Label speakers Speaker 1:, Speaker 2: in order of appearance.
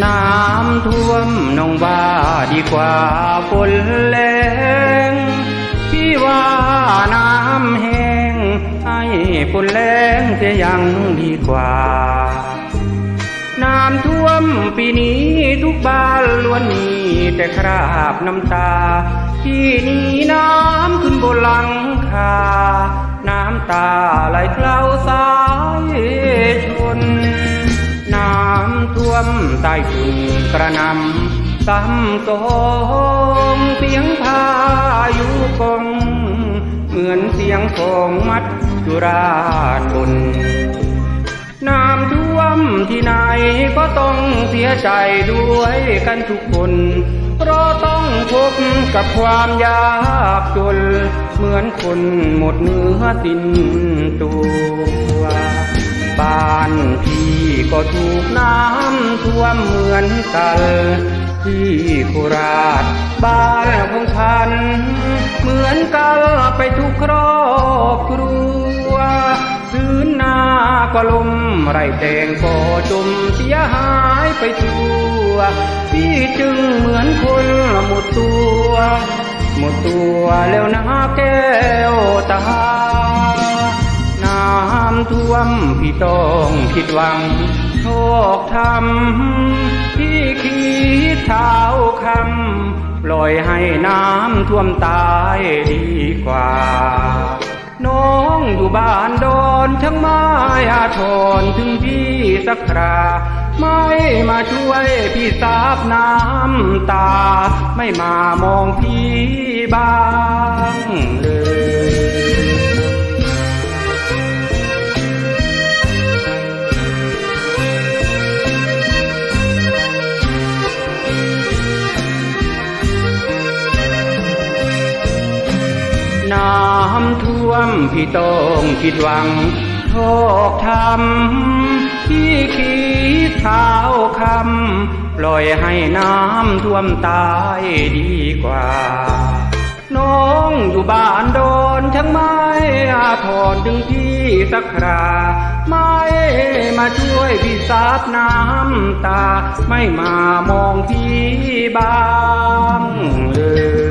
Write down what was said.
Speaker 1: น้ำท่วมน้องว่าดีกว่าฝนแรงพี่ว่าน้ำแห้งให้ฝนแรงจะยังดีกว่า น้ำท่วมปีนี้ทุกบ้านล้วนมีแต่คราบน้ำตา ที่นี่น้ำขึ้นบนหลังคา น้ำตาไหลเคล้าสายชนำใต้ฝุ่นกระนำซ้ำสมเสียงพายุกงเหมือนเสียงของมัดจุราชนน้ำท่วมที่ไหนก็ต้องเสียใจด้วยกันทุกคนเพราะต้องพบกับความยากจน เหมือนคนหมดเนื้อสิ้นตัวบ้านพ ก็ถูกน้ำท่วมเหมือนกันที่โคราชบ้านของพัน เหมือนกันไปทุกครอบครัวพื้นนาก็ลมไรแตงก็จมเสียหายไปทั่วพี่จึงเหมือนคนหมดตัว หมดตัวแล้วนะแก้วตา วมพี่ต้องผิดหวัง โชคทำพี่คิดเท้าคำปล่อยให้น้ำท่วมตายดีกว่า น้องอยู่บ้านดอนช่างไม้อาทรถึงพี่สักคราไม่มาช่วยพี่สาบน้ำตา ไม่มามองพี่บ้างเลย พี่ต้องผิดหวังโชคทำพี่คิดเท้าคำปล่อยให้น้ำท่วมตายดีกว่า น้องอยู่บ้านโดนช่างไม้อาทรถึงพี่สักครา ไม่มาช่วยพี่สาบน้ำตา ไม่มามองพี่บ้างเลย